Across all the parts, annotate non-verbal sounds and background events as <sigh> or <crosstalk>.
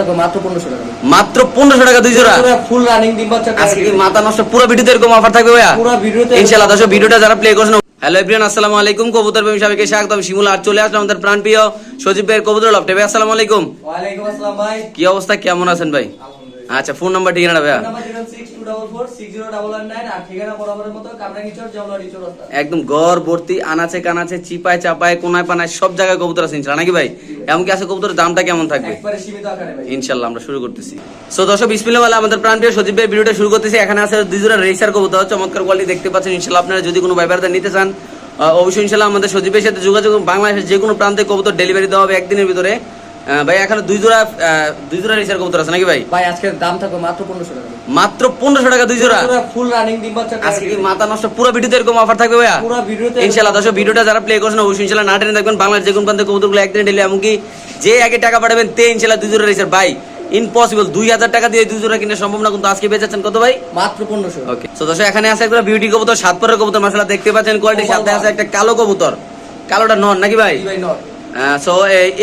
থাকবে মাত্র টাকা। মাত্র পনেরোশো টাকা দুই জোড়া? ফুল রানিং ডিম বাচ্চা আজকে মাথা নষ্ট? পুরো ভিডিওতে এরকম অফার থাকবে ভাইয়া? পুরো ভিডিওতে ইনশাআল্লাহ দর্শক ভিডিওটা যারা প্লে করছেন হ্যালো এভরিওয়ান আসসালামু আলাইকুম। কবুতর প্রেমী সবাইকে স্বাগতম। শিমুল আর চলে আসলাম আমাদের প্রাণপ্রিয় সজীব ভাইয়ের কবুতর লফটে ভাই আসসালামু আলাইকুম। ওয়ালাইকুম আসসালাম ভাই। কি অবস্থা? কেমন আছেন ভাই? আচ্ছা ফোন নাম্বার ঠিকানা ভাইয়া? আর ঠিকানা বরাবরের মতো একদম ঘর ভর্তি আনাচে কানাচে চিপায় চাপায় কোনায় পানায় সব জায়গায় কবুতর আছে ইনশাল্লাহ। নাকি ভাই? এমনকি আছে কবুতরের দামটা কেমন থাকবে? ইনশাল্লাহ আমরা শুরু করতেছি। সো দর্শক বিসমিল্লাহ আমাদের প্রাণপ্রিয় সজীব ভাই ভিডিওটা শুরু করতেছি। এখানে আছে দুই জোড়া রেসার কবুতর চমৎকার কোয়ালিটি দেখতে পাচ্ছেন। ইনশাল্লাহ আপনারা যদি কোনো ব্যাপারটা নিতে চান অবশ্যই ইনশাল্লাহ আমাদের সজীবের সাথে যোগাযোগ বাংলাদেশের যে কোনো প্রান্তে কবুতর ডেলিভারি দেওয়া হবে একদিনের ভিতরে। ভাই এখানে দুই জোড়া দুই জোড়া রেসার কবুতর আছে নাকি ভাই? ভাই আজকের দাম থাকবে মাত্র পনেরোশো টাকা। মাত্র পনেরোশো টাকা দুই জোড়া? ফুল রানিং ডিম বাচ্চা আজকে কি মাথা নষ্ট? পুরো ভিডিওতে এরকম অফার থাকবে ভাইয়া? পুরো ভিডিওতে ইনশাল্লাহ দর্শক ভিডিওটা যারা প্লে করছেন অবশ্যই ইনশাল্লাহ না টেনে দেখবেন। বাংলার যে কোন প্রান্তে কবুতরগুলো একদিন ডেলি এমনকি যে আগে টাকা পাঠাবেন তে ইনশাল্লাহ দুই জোড়া রেসার ভাই ইম্পসিবল দুই হাজার টাকা দিয়ে দুই জোড়া কিনা সম্ভব না কিন্তু আজকে বেচাচ্ছেন কত ভাই? মাত্র পনেরোশো। ওকে তো দর্শক এখানে আছে একটা বিউটি কবুতর সাত পরের কবুতর মাসালা দেখতে পাচ্ছেন কোয়ালিটির সাথে আছে একটা কালো কবুতর। কালোটা নন নাকি ভাই? ভাই নট সো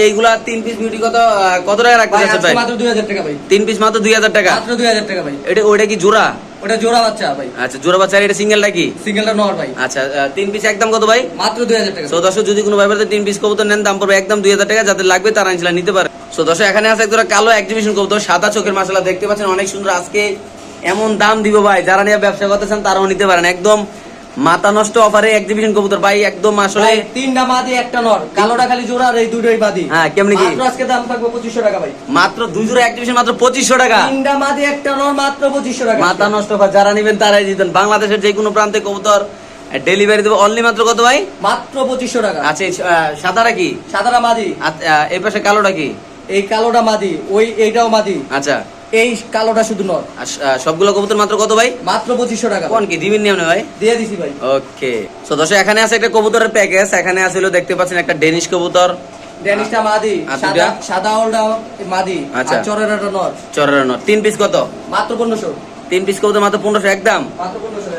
এইগুলা তিন পিস বিউটি কত কত টাকা রাখতে ভাই ভাই? মাত্র দুই হাজার টাকা ভাই। তিন পিস মাত্র দুই হাজার টাকা? মাত্র দুই হাজার টাকা ভাই। এটা ওইটা কি জোড়া? ওটা জোড়া বাচ্চা ভাই। আচ্ছা জোড়া বাচ্চা এটা সিঙ্গেলটা কি? সিঙ্গেলটা নট ভাই। আচ্ছা তিন পিস একদম কত ভাই? মাত্র দুই হাজার টাকা। সো দর্শক যদি কোনো ব্যাপারে তিন পিস কবুতর নেন দাম পড়বে একদম দুই হাজার টাকা যাদের লাগবে তারা নিতে পারে। সো দর্শক এখানে আছে একটা কালো এক্সিবিশন কবুতর সাদা চোখের মাসালা দেখতে পাচ্ছেন অনেক সুন্দর। আজকে এমন দাম দিব ভাই যারা নিয়ে ব্যবসা করতেছেন তারাও নিতে পারেন। একদম মাথা নষ্ট অফারে এক্সিবিশন কবুতর। ভাই একদম আসলে তিনটা মাদি একটা নর। কালোটা খালি জোড়া আর এই দুটোই বাদি হ্যাঁ, কেমনি কি? আজকে দাম থাকবে পঁচিশশো টাকা ভাই। মাত্র দুই জোড়া এক্সিবিশন মাত্র পঁচিশশো টাকা। তিনটা মাদি একটা নর মাত্র পঁচিশশো টাকা। মাথা নষ্ট অফার যারা নেবেন তারাই দিতেন বাংলাদেশের যে কোনো প্রান্তে কবুতর ডেলিভারি দেবো। অনলি মাত্র কত ভাই? মাত্র পঁচিশশো টাকা। আচ্ছা সাদাটা কি? সাদাটা মাদি। এই পাশে কালোটা কি? এই কালোটা মাদি ওই এইটাও মাদি। আচ্ছা। এই কালোটা শুধু নর সবগুলো কবুতর মাত্র কত ভাই? মাত্র পঁচিশশো টাকা। কোন কি দিবেন নিয়ম ভাই? দিয়ে দিছি ভাই। ওকে। তো দশ এখানে আছে একটা কবুতরের প্যাকেজ এখানে আছে হলো দেখতে পাচ্ছেন একটা ডেনিশ কবুতর। ড্যানিশটা মাদি সাদা সাদা মাদি আচ্ছা। চরেরাটা নর। চরানো তিন পিস কত? মাত্র পনেরোশো। তিন পিস কবুতর মাত্র পনেরোশো একদম? মাত্র পনেরোশো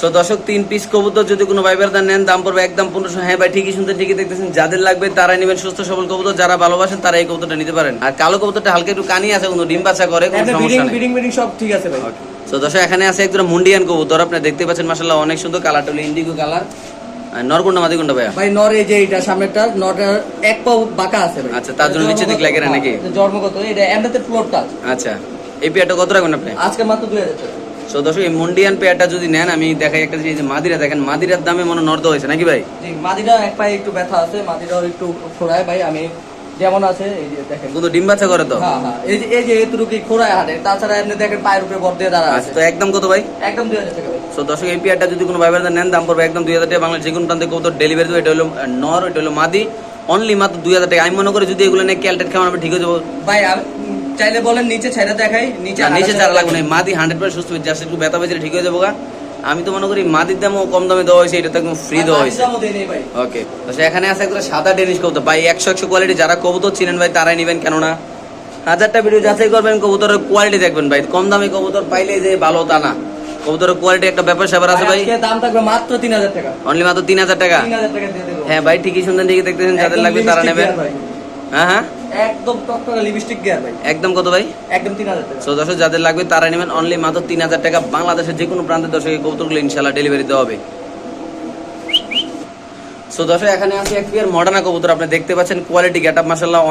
তো দর্শক তিন পিস কবুতর যদি কোনো ভাইবার দান নেন দাম পড়বে একদম পনেরোশো। হ্যাঁ ভাই ঠিকই শুনতে ঠিকই দেখতেছেন। যাদের লাগবে তারাই নেবেন সুস্থ সবল কবুতর। যারা ভালোবাসেন তারা এই কবুতরটা নিতে পারেন। আর কালো কবুতরটা হালকা একটু কানি আছে কিন্তু ডিম বাচ্চা করে কোনো সমস্যা নেই। সব ঠিক আছে ভাই। তো দর্শক এখানে আছে একজন মুন্ডিয়ান কবুতর। আপনি দেখতে পাচ্ছেন মাসাল্লাহ অনেক সুন্দর কালারটা হলো ইন্ডিগো কালার নরকুন্ডা মাদিকুন্ডা ভাইয়া? ভাই নর এই যে এটা সামনেরটা নটার এক পাও বাঁকা আছে ভাই। আচ্ছা, তার জন্য নিচে দিক লাগে নাকি? হ্যাঁ, জন্মগত এটা এমনিতে ফ্লোরটা আচ্ছা এই পেয়ারটা কত রাখবেন আপনি? আজকে মাত্র দুই হাজার টাকা। সো দর্শক এই মুন্ডিয়ান পেয়ারটা যদি নেন আমি দেখাই একটা জিনিস যে মাদিরা দেখেন মাদিরার দামে মনে নর্দ হয়েছে নাকি ভাই? জি মাদিটা এক পায়ে একটু ব্যথা আছে মাদিটাও একটু খোড়ায় ভাই আমি যেমন আছে এই যে দেখেন। কিন্তু ডিম বাচ্চা করে তো? হ্যাঁ হ্যাঁ এই যে এই যে এতটুকু খোড়ায় হাঁটে তাছাড়া এমনি দেখেন পায়ের উপরে বর দিয়ে দাঁড়া আচ্ছা আছে। তো একদম কত ভাই? একদম দুই হাজার টাকা সো দর্শক এই পেয়ারটা যদি কোনো ভাইবার নেন দাম পড়বে একদম দুই হাজার টাকা বাংলা যে কোনো প্রান্তে কবুতর ডেলিভারি দেবো এটা হলো নর এটা হলো মাদি। অনলি মাত্র দুই হাজার টাকা। আমি মনে করি যদি এগুলো নিয়ে ক্যালটেট খাওয়ানো আমি ঠিক হয়ে যাব। ভাই উম, চাইলে বলেন নিচে ছেড়ে দেখাই নিচে নিচে যারা লাগবে না। মাদি হান্ড্রেড পার্সেন্ট সুস্থ জাস্ট একটু ব্যথা পেয়েছে ঠিক হয়ে যাব গা। আমি তো মনে করি মাদির দামও কম দামে দেওয়া হয়েছে এটা তো একদম ফ্রি দেওয়া হয়েছে। ওকে তো সেখানে আছে একটা সাদা ডেনিশ কবুতর। ভাই একশো একশো কোয়ালিটি যারা কবুতর চিনেন ভাই তারাই নেবেন কেননা হাজারটা ভিডিও যাচাই করবেন কবুতরের কোয়ালিটি দেখবেন ভাই। কম দামে কবুতর পাইলে যে ভালো তা না। কবুতরের কোয়ালিটি একটা ব্যাপার স্যাপার আছে ভাই দাম থাকবে মাত্র তিন হাজার টাকা। অনলি মাত্র তিন হাজার টাকা? তিন হাজার টাকা দিয়ে দেবো। হ্যাঁ ভাই ঠিকই শুনতেন ঠিকই দেখতেছেন যাদের লাগবে তারা নেবেন। হ্যাঁ হ্যাঁ? একদম টকটকা লিপস্টিক গিয়ার ভাই। একদম কত ভাই? একদম তিন হাজার টাকা। সো দর্শক যাদের লাগবে তারা নেবেন অনলি মাত্র তিন হাজার টাকা। বাংলাদেশের যে কোনো প্রান্তের দর্শকের কবুতরগুলো ইনশাল্লাহ ডেলিভারি দেওয়া হবে। সো দর্শক এখানে আছে এক পেয়ার মডার্না কবুতর। আপনি দেখতে পাচ্ছেন কোয়ালিটি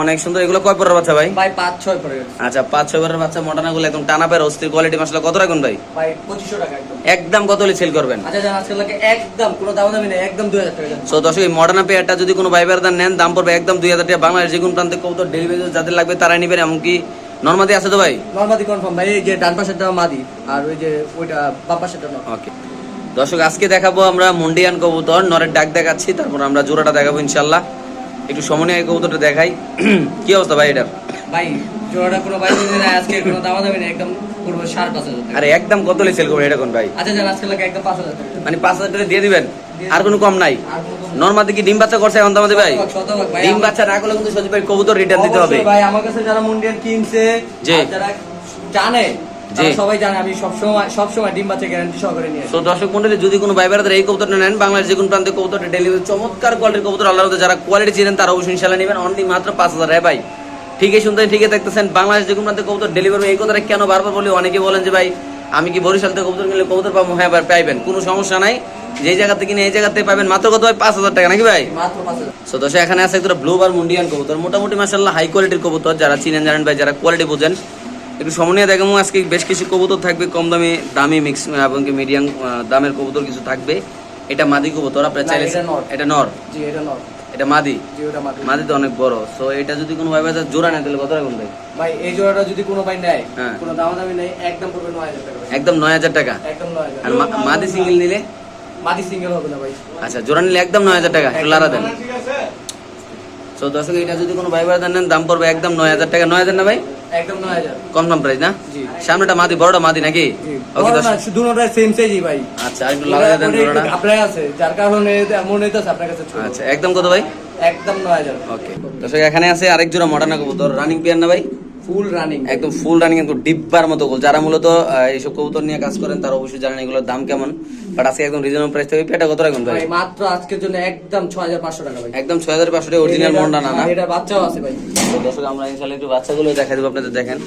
অনেক সুন্দর। এগুলো কয় পরের বাচ্চা ভাই? ভাই পাঁচ ছয় পড়ে গেছে আচ্ছা পাঁচ ছয় পরের বাচ্চা মডার্না গুলো একদম টানা পেয়ার অস্থির কোয়ালিটি কত ভাই? ভাই টাকা একদম। একদম কত হলে সেল করবেন? আচ্ছা জান আজকে লাগে একদম কোনো দাম দামি নেই একদম দুই হাজার টাকা সো দর্শক এই মডার্না পেয়ারটা যদি কোনো নেন দাম পড়বে একদম দুই হাজার টাকা। বাংলাদেশ যে কোনো প্রান্তে কবুতর ডেলিভারি যাদের লাগবে তারাই নেবেন। এমনকি নর্মাদি আছে তো ভাই? নর্মাদি কনফার্ম ভাই এই যে ডান পাশেরটা মাদি আর ওই যে ওইটা বাম পাশেরটা ওকে দর্শক আজকে দেখাবো আমরা মুন্ডিয়ান কবুতর। নরের ডাক দেখাচ্ছি তারপর আমরা জোড়াটা দেখাবো ইনশাল্লাহ একটু সমনীয় কবুতরটা দেখাই। <clears throat> কি অবস্থা ভাই এটার? ভাই জোড়াটা কোনো যদি নাই আজকে কোনো দাম দামি নেই একদম পুরো সাড়ে পাঁচ হাজার আরে একদম কত সেল করবেন এটা কোন ভাই? আচ্ছা জান আজকে লাগে একদম পাঁচ হাজার মানে পাঁচ হাজার টাকা দিয়ে দিবেন? আর কোনো কম নাই? নর্মাদি কি ডিম বাচ্চা করছে এখন তো আমাদের ভাই ভাই, ডিম বাচ্চা না করলে কিন্তু সজীব ভাই কবুতর রিটার্ন দিতে হবে। ভাই আমার কাছে যারা মুন্ডিয়ান কিনছে যারা জানে। সবাই জানে আমি সবসময় সবসময় ডিম বাচ্চা গ্যারান্টি সহকারে নিয়ে তো দর্শক মন্ডলী যদি কোনো ভাই বেড়াতে এই কবুতরটা নেন বাংলাদেশ যে কোনো প্রান্তে কবুতরটা ডেলিভারি চমৎকার কোয়ালিটির কবুতর আল্লাহ যারা কোয়ালিটি চিনেন তারা অবশ্যই ইনশাল্লাহ নেবেন। অনলি মাত্র পাঁচ হাজার। হ্যাঁ ভাই ঠিকই শুনতে ঠিকই দেখতেছেন। বাংলাদেশ যে কোনো প্রান্তে কবুতর ডেলিভারি এই কথাটা কেন বারবার বলি? অনেকে বলেন যে ভাই আমি কি বরিশাল থেকে কবুতর কিনলে কবুতর পাবো? হ্যাঁ পাইবেন। কোনো সমস্যা নাই। যেই জায়গা থেকে কিনে এই জায়গাতে পাবেন। মাত্র কত ভাই? পাঁচ হাজার টাকা নাকি ভাই? সো দর্শক এখানে আছে একটা ব্লু বার মুন্ডিয়ান কবুতর। মোটামুটি মাসাল্লাহ হাই কোয়ালিটির কবুতর। যারা চিনেন জানেন ভাই যারা কোয়ালিটি বোঝেন একটু সমনীয় দেখাবো আজকে বেশ কিছু কবুতর থাকবে কম দামে দামি মিক্স এবং কি মিডিয়াম দামের কবুতর কিছু থাকবে। এটা মাদি কবুতর আপনার না, চাইলে এটা নর। জি এটা নর। এটা মাদি? জি ওটা মাত্র মাদি তো অনেক বড়। সো এটা যদি কোনো ভাই বাজার জোড়া নেয় তাহলে কত রাখুন ভাই ভাই এই জোড়াটা যদি কোনো ভাই নেয় হ্যাঁ। কোনো দামাদামি নেই একদম পড়বে নয় হাজার টাকা। একদম নয় হাজার টাকা? একদম নয় হাজার। আর মা- মাদি সিঙ্গেল নিলে? মাদি সিঙ্গেল হবে না ভাই। আচ্ছা জোড়া নিলে একদম নয় হাজার টাকা। একটু লারা দেন। সো দর্শক এটা যদি কোনো ভাই বাজার নেন দাম পড়বে একদম নয় হাজার টাকা। নয় হাজার না ভাই? একদম নয় হাজার। কম দাম প্রাইস না? জি। সামনেটা মাদি বড়টা মাদি নাকি? ওকে দর্শক। দুটোটা সেম সাইজই ভাই। আচ্ছা আর একটু দেন দুটোটা আপনার আছে যার কারণে এমন হইতেছে আপনার কাছে। আচ্ছা একদম কত ভাই? একদম নয় হাজার। ওকে দর্শক এখানে আছে আরেক জোড়া মডার্ন কবুতর রানিং পেয়ার না ভাই? ফুল রানিং একদম ফুল রানিং একদম ডিব্বার মতো গোল। যারা মূলত এইসব কবুতর নিয়ে কাজ করেন তারা অবশ্যই জানেন এগুলোর দাম কেমন। বাট আজকে একদম রিজনেবল প্রাইস থেকে পেটা কত রাখুন ভাই? ভাই মাত্র আজকের জন্য একদম ছয় হাজার পাঁচশো টাকা ভাই। একদম ছয় হাজার পাঁচশো অরিজিনাল এটা- মন্ডা না না এটা বাচ্চাও আছে ভাই। তো দর্শক আমরা ইনশাল্লাহ একটু বাচ্চাগুলো দেখা দেবো আপনাদের দেখেন।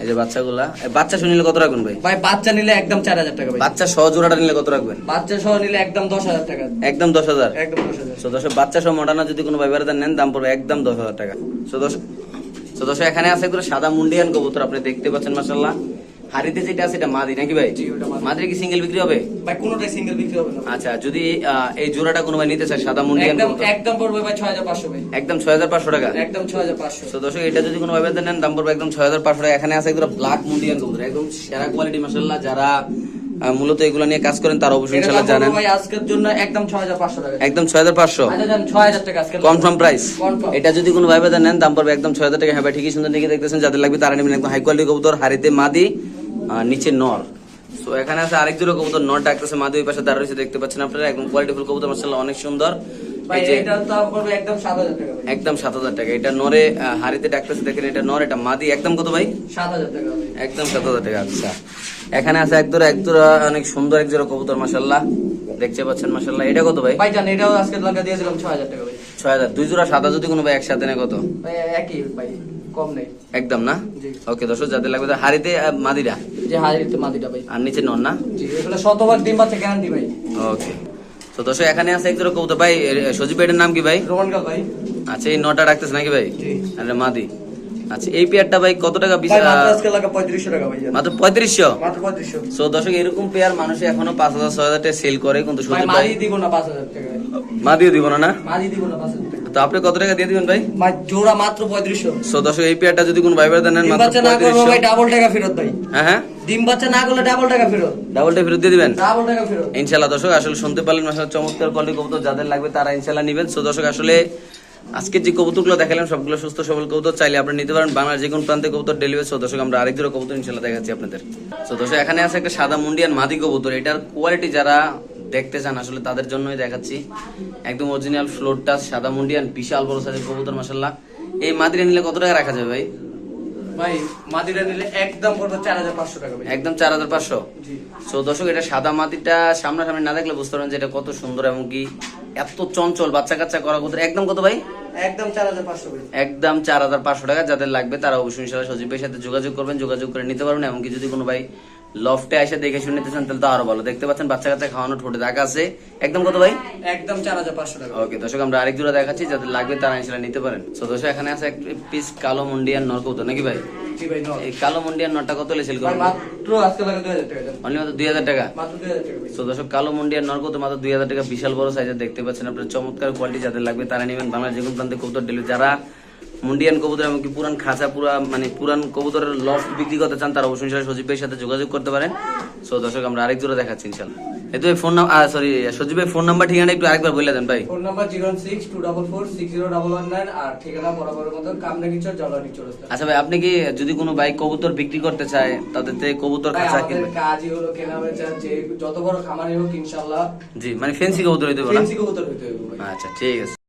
এই যে বাচ্চাগুলা। বাচ্চা শুনিলে কত রাখবেন ভাই? ভাই বাচ্চা নিলে একদম চার হাজার টাকা ভাই। বাচ্চা সহ জোড়াটা নিলে কত রাখবেন? বাচ্চা সহ নিলে একদম দশ হাজার টাকা। একদম দশ হাজার একদম দশ হাজার বাচ্চা সহ মডার্না যদি কোনো ব্যবহার নেন দাম পড়বে একদম দশ হাজার টাকা। সো দর্শক সো দর্শক এখানে আছে একটু সাদা মুন্ডিয়ান কবুতর আপনি দেখতে পাচ্ছেন মাসাল্লাহ হাড়িতে যেটা আছে এটা মাদি নাকি ভাই। মাদির। কি সিঙ্গেল বিক্রি হবে? ভাই কোনোটাই সিঙ্গেল বিক্রি হবে না। আচ্ছা যদি এই জোড়াটা কোনো ভাই নিতে চায় সাদা মুন্ডিয়ান একদম একদম পড়বে ভাই ছয় হাজার পাঁচশো ভাই। একদম ছয় হাজার পাঁচশো টাকা? একদম ছয় হাজার পাঁচশো। তো দর্শক এটা যদি কোনো ব্যবহার নেন দাম পড়বে একদম ছয় হাজার পাঁচশো টাকা। এখানে আছে একদম ব্ল্যাক মুন্ডিয়ান কবুতর একদম সেরা কোয়ালিটি মাসাল্লাহ যারা মূলত এগুলো নিয়ে কাজ করেন তার অবশ্যই ইনশাআল্লাহ জানেন। ভাই আজকের জন্য একদম ছয় হাজার পাঁচশো টাকা। একদম ছয় হাজার পাঁচশো? আচ্ছা যান ছয় হাজার টাকা আজকে কনফার্ম প্রাইস। এটা যদি কোনো ভাই বাজার নেন দাম পড়বে একদম ছয় হাজার টাকা। হ্যাঁ ভাই, ঠিকই সুন্দর দেখে দেখতেছেন। যাদের লাগবে তারা নেবেন একদম হাই কোয়ালিটি কবুতর হারিতে মাদি আর নিচে নর। সো এখানে আছে আরেক জোড়া কবুতর নর ডাকতেছে মাদি ওই পাশে দাঁড়িয়ে রয়েছে দেখতে পাচ্ছেন আপনারা। একদম কোয়ালিটিফুল কবুতর মাশাআল্লাহ অনেক সুন্দর। একদম সাত হাজার টাকা এটা নরে হাড়িতে ডাকতেছে দেখেন এটা নর এটা মাদি। একদম কত ভাই? সাত হাজার টাকা একদম সাত হাজার টাকা আচ্ছা। এখানে আছে এক জোড়া এক জোড়া অনেক সুন্দর এক জোড়া কবুতর মাসাল্লাহ দেখতে পাচ্ছেন মাসাল্লাহ এটা কত ভাই? ভাই জান এটাও আজকে ছয় হাজার টাকা ভাই। ছয় হাজার। দুই জোড়া সাদা যদি কোনো ভাই একসাথে নেয় কত? ভাই একই ভাই কম নেই। একদম না। ওকে দর্শক যাদের লাগবে হাড়িতে মাদিরা যে মাদিটা ভাই। আর নিচে নন না? জি এগুলো শতভাগ ডিম বাচ্চা গ্যারান্টি ভাই। ওকে। তো দর্শক এখানে আছে এক জোড়া কবুতর। ভাই সজীব ভাইয়ের নাম কি ভাই? রোমান ভাই। আচ্ছা এই নটা রাখতেছে নাকি ভাই। আরে মাদি। আচ্ছা এই পেয়ারটা ভাই কত টাকা বিশ মাত্র আজকে লাগা পঁয়ত্রিশশো সো দর্শক এরকম পেয়ার মানুষ এখনও পাঁচ হাজার ছয় হাজার সেল করে কিন্তু ভাই সজীব ভাই মাদি দিব না পাঁচ হাজার টাকা। মাদিও দিব না না? মাদি দিব না পাঁচ হাজার টাকা। তো আপনি কত টাকা দিয়ে দিবেন ভাই? জোড়া মাত্র পঁয়ত্রিশশো। সো দর্শক এই পেয়ারটা যদি কোনো ভাই ভাই দেন মাত্র না করব ভাই ডাবল টাকা ফেরত ভাই। হ্যাঁ হ্যাঁ? ডিম বাচ্চা না করলে ডাবল টাকা ফেরত। ডাবলটা ফেরত দিয়ে দিবেন? ডাবল টাকা ফেরত। ইনশাল্লাহ দর্শক আসলে শুনতে পারলেন আসলে চমৎকার কোয়ালিটি কবুতর যাদের লাগবে তারা ইনশাল্লাহ নেবেন। সো দর্শক আসলে আজকে যে কবুতরগুলো দেখালাম সবগুলো সুস্থ সবল কবুতর চাইলে আপনি নিতে পারেন বাংলার যে কোনো প্রান্তে কবুতর ডেলিভারি সো দর্শক আমরা আরেক জোড়া কবুতর ইনশাল্লাহ দেখাচ্ছি আপনাদের। সো দর্শক এখানে আছে একটা সাদা মুন্ডিয়ান মাদি কবুতর। এটার কোয়ালিটি যারা দেখতে চান আসলে তাদের জন্যই দেখাচ্ছি। একদম অরিজিনাল ফ্লোর টাচ সাদা মুন্ডিয়ান বিশাল বড় সাইজের কবুতর মাসাল্লাহ এই মাদিরে নিলে কত টাকা রাখা যাবে ভাই? ভাই মাদিটা নিলে একদম পড়বে চার হাজার পাঁচশো টাকা একদম চার হাজার পাঁচশো? জি। দর্শক এটা সাদা মাটিটা সামনাসামনি না দেখলে বুঝতে পারবেন যে এটা কত সুন্দর এবং কি এত চঞ্চল বাচ্চা কাচ্চা করা কত একদম কত ভাই? একদম চার হাজার পাঁচশো একদম চার হাজার পাঁচশো টাকা। যাদের লাগবে তারা অবশ্যই ইনশাল্লাহ সজীবের সাথে যোগাযোগ করবেন যোগাযোগ করে নিতে পারবেন। এমনকি যদি কোনো ভাই লফটে এসে দেখে শুনে নিতে চান তাহলে তো আরও ভালো। দেখতে পাচ্ছেন বাচ্চা কাচ্চা খাওয়ানো ঠোঁটে দাগ আছে। একদম কত ভাই? একদম চার হাজার পাঁচশো টাকা। ওকে দর্শক আমরা আরেক জোড়া দেখাচ্ছি যাদের লাগবে তারা ইনশাল্লাহ নিতে পারেন। সো দর্শক এখানে আছে এক পিস কালো মুন্ডিয়ান নরকৌত নাকি ভাই? এই কালো মুন্ডিয়ান নটটা কত লেছিল মাত্র আজকে লাগা টাকা অনলি মাত্র টাকা? মাত্র দুই হাজার টাকা তো দর্শক কালো মুন্ডিয়ার নরকত মাত্র দুই হাজার টাকা বিশাল বড় সাইজের দেখতে পাচ্ছেন আপনার। চমৎকার কোয়ালিটি যাদের লাগবে তারা নেবেন বাংলার যে কোনো প্রান্তে যারা মুন্ডিয়ান কবুতর এমনকি পুরান খাঁচা পুরা মানে পুরান কবুতরের লফট বিক্রি করতে চান তারা অবশ্যই ইনশাল্লাহ সজীব ভাইয়ের সাথে যোগাযোগ করতে পারেন। সো দর্শক আমরা আরেক জোড়া দেখাচ্ছি ইনশাল্লাহ এই তো ফোন নাম্বার সরি সজীব ভাই ফোন নাম্বার ঠিকানা একটু আরেকবার বলে দেন ভাই। Phone number zero six two double four six zero double one nine আর ঠিকানা বরাবরের মতো কামরাঙ্গি চর জলানি চৌরাস্তা। আচ্ছা ভাই আপনি কি যদি কোনো ভাই কবুতর বিক্রি করতে চায় তাদের থেকে কবুতর খাঁচা কিনবে? কাজই হলো কেনা বেচা যে যত বড় খামারি হোক ইনশাল্লাহ জি মানে ফেন্সি কবুতর হইতে পারে ফেন্সি কবুতর হইতে হবে আচ্ছা ঠিক আছে।